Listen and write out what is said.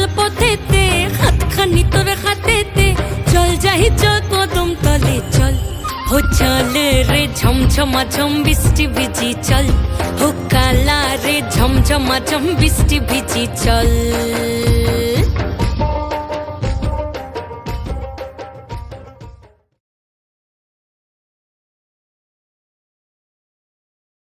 পিছল পথেতে, হাতখানি তোর হাতেতে। চল যাই চল কদম তলে, চল। হো চল রে ঝমঝমা ঝম বৃষ্টি ভিজি, চল। হো কালা রে ঝমঝমা ঝম বৃষ্টি ভিজি, চল।